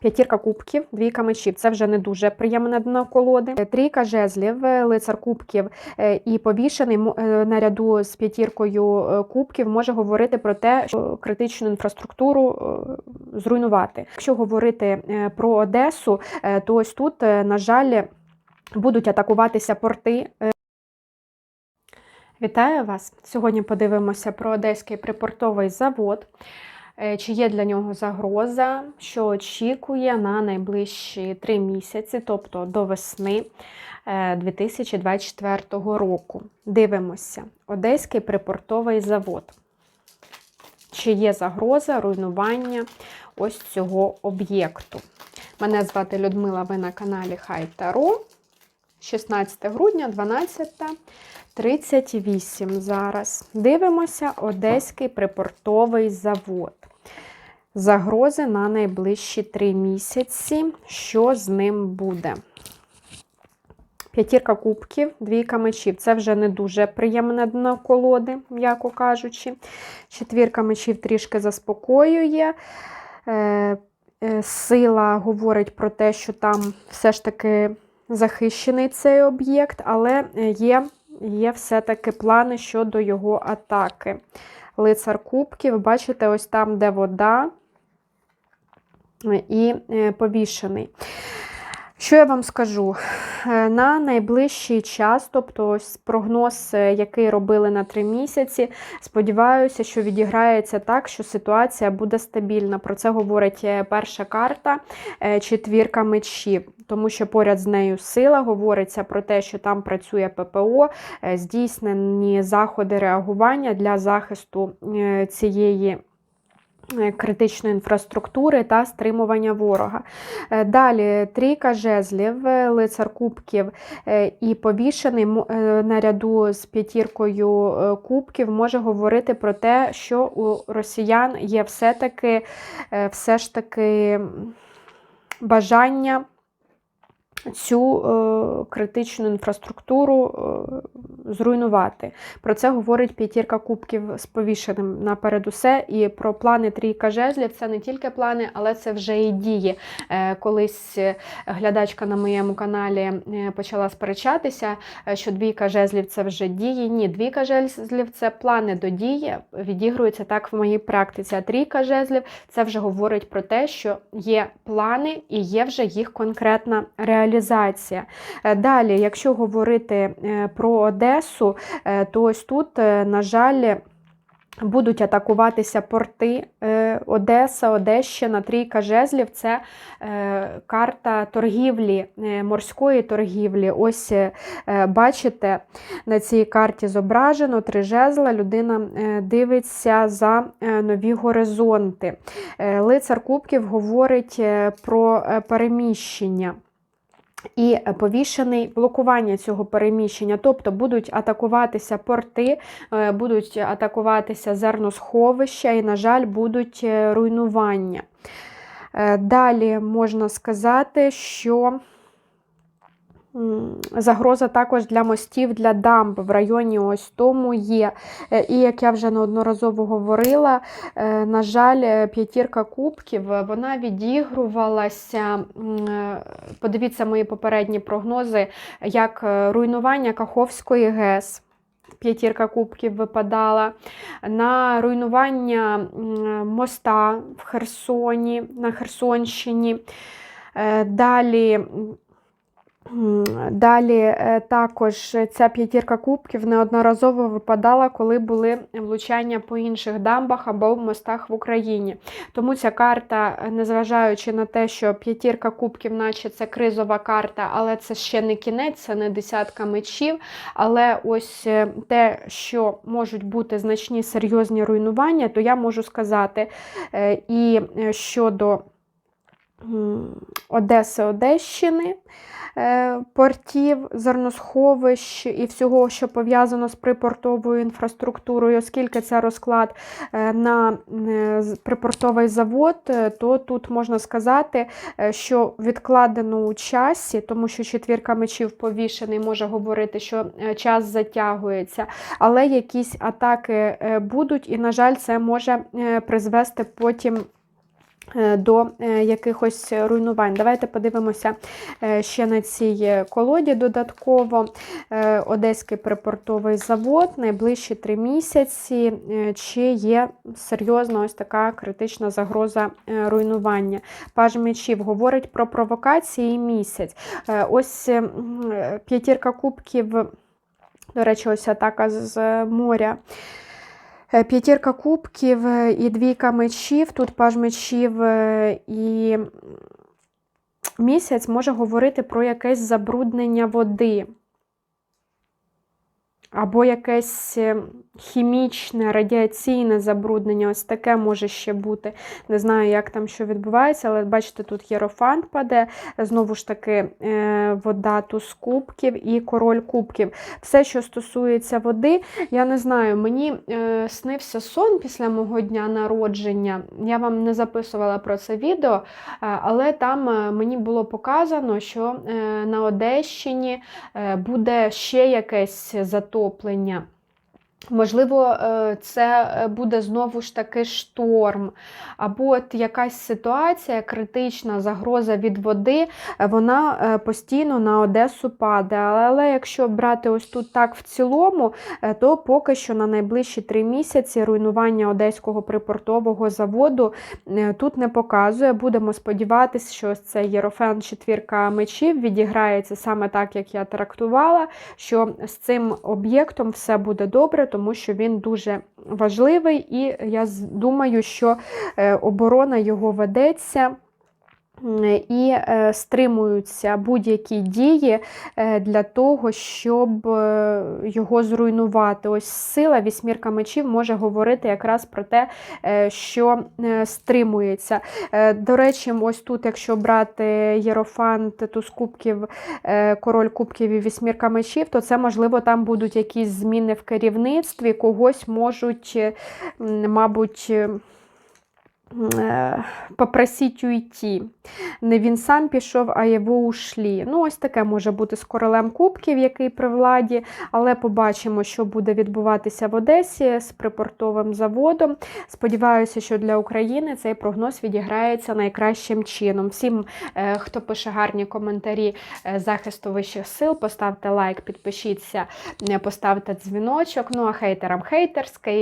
П'ятірка кубків, двійка мечів. Це вже не дуже приємне дно колоди. Трійка жезлів, е, лицар кубків е, і повішений е, наряду з п'ятіркою е, кубків може говорити про те, що критичну інфраструктуру е, зруйнувати. Якщо говорити е, про Одесу, е, то ось тут, е, на жаль, будуть атакуватися порти. Е, Вітаю вас! Сьогодні подивимося про Одеський припортовий завод. Е, Чи є для нього загроза, що очікує на найближчі три місяці, тобто до весни е, 2024 року. Дивимося. Одеський припортовий завод. Чи є загроза руйнування ось цього об'єкту? Мене звати Людмила, ви на каналі Хай Таро. 16 грудня, 12.38 зараз. Дивимося Одеський припортовий завод. Загрози на найближчі три місяці. Що з ним буде? П'ятірка кубків, двійка мечів. Це вже не дуже приємне дно колоди, м'яко кажучи. Четвірка мечів трішки заспокоює. Е, е, Сила говорить про те, що там все ж таки захищений цей об'єкт, але є, є все-таки плани щодо його атаки. Лицар кубків, бачите, ось там, де вода і е, повішений. Що я вам скажу? Е, На найближчий час, тобто ось прогноз, е, який робили на три місяці, сподіваюся, що відіграється так, що ситуація буде стабільна. Про це говорить перша карта четвірка мечів, тому що поряд з нею сила говориться про те, що там працює ППО, здійснені заходи реагування для захисту цієї критичної інфраструктури та стримування ворога. Е, Далі трійка жезлів, е, лицар кубків е, і повішений е, наряду з п'ятіркою е, кубків може говорити про те, що у росіян є все-таки е, все ж таки бажання цю е, критичну інфраструктуру е, зруйнувати. Про це говорить п'ятірка кубків з повішеним наперед усе. І про плани трійка жезлів це не тільки плани, але це вже і дії. Е, колись е, глядачка на моєму каналі е, почала сперечатися, е, що двійка жезлів це вже дії. Ні, двійка жезлів це плани до дії, відігрується так в моїй практиці. А трійка жезлів це вже говорить про те, що є плани і є вже їх конкретна реалізація. Е, Далі, якщо говорити е, про Одесу, е, то ось тут, на жаль, Будуть атакуватися порти Одеса, Одещина, Трійка жезлів це карта торгівлі, морської торгівлі. Ось бачите, на цій карті зображено три жезла. Людина дивиться за нові горизонти. Лицар Кубків говорить про переміщення. І повішений блокування цього переміщення, тобто будуть атакуватися порти, е, будуть атакуватися зерносховища і, на жаль, будуть е, руйнування. Е, Далі можна сказати, що загроза також для мостів, для дамб в районі ось тому є. Е, І як я вже неодноразово говорила, е, на жаль, е, п'ятірка кубків вона відігрувалася. Подивіться мої попередні прогнози, як руйнування Каховської ГЕС. П'ятірка кубків випадала на руйнування моста в Херсоні, на Херсонщині. Далі Далі е, також ця п'ятірка кубків неодноразово випадала, коли були влучання по інших дамбах або в мостах в Україні. Тому ця карта, е, незважаючи на те, що п'ятірка кубків, наче це кризова карта, але це ще не кінець, це не десятка мечів. Але ось е, те, що можуть бути значні серйозні руйнування, то я можу сказати і щодо Одеси, Одещини. е, Портів, зерносховищ і всього, що пов'язано з припортовою інфраструктурою, оскільки це розклад е, на е, припортовий завод, то тут можна сказати, що відкладено у часі, тому що четвірка мечів повішений може говорити, що час затягується, але якісь атаки будуть, і, на жаль, це може призвести потім до е, якихось руйнувань. Давайте подивимося е, ще на цій колоді додатково. Е, Одеський припортовий завод, найближчі три місяці, е, чи є серйозна ось така критична загроза е, руйнування. Паж мечів говорить про провокації місяць. Е, Ось е, е, п'ятірка кубків, до речі, ось атака з моря. Е, П'ятірка кубків е, і двійка мечів. Тут паж мечів е, і місяць може говорити про якесь забруднення води. Або якесь е, хімічне, радіаційне забруднення, ось таке може ще бути. Не знаю, як там що відбувається, але бачите, тут єрофант паде, знову ж таки, е, вода туз кубків і король кубків. Все, що стосується води, я не знаю, мені е, снився сон після мого дня народження. Я вам не записувала про це відео, але там мені було показано, що на Одещині буде ще якесь затоплення підтоплення. Можливо, е, це буде знову ж таки шторм, або от якась ситуація, критична загроза від води, е, вона е, постійно на Одесу падає. Але, якщо брати ось тут так в цілому, е, то поки що на найближчі три місяці руйнування Одеського припортового заводу е, тут не показує. Будемо сподіватися, що ось цей Єрофен четвірка мечів відіграється саме так, як я трактувала, що з цим об'єктом все буде добре, тому що він дуже важливий, і я думаю, що е, оборона його ведеться. І е, стримуються будь-які дії е, для того, щоб е, його зруйнувати. Ось сила вісьмірка мечів може говорити якраз про те, що стримується. До речі, ось тут, якщо брати Єрофант, туз кубків, король кубків і вісьмірка мечів, то це можливо там будуть якісь зміни в керівництві, когось можуть, мабуть. Е, Попросіть уйти. Не він сам пішов, а його ушлі. Ну, ось таке може бути з королем кубків, який при владі, але побачимо, що буде відбуватися в Одесі з припортовим заводом. Сподіваюся, що для України цей прогноз відіграється найкращим чином. Всім, е, хто пише гарні коментарі е, захисту вищих сил, поставте лайк, підпишіться, поставте дзвіночок. Ну а хейтерам хейтерське.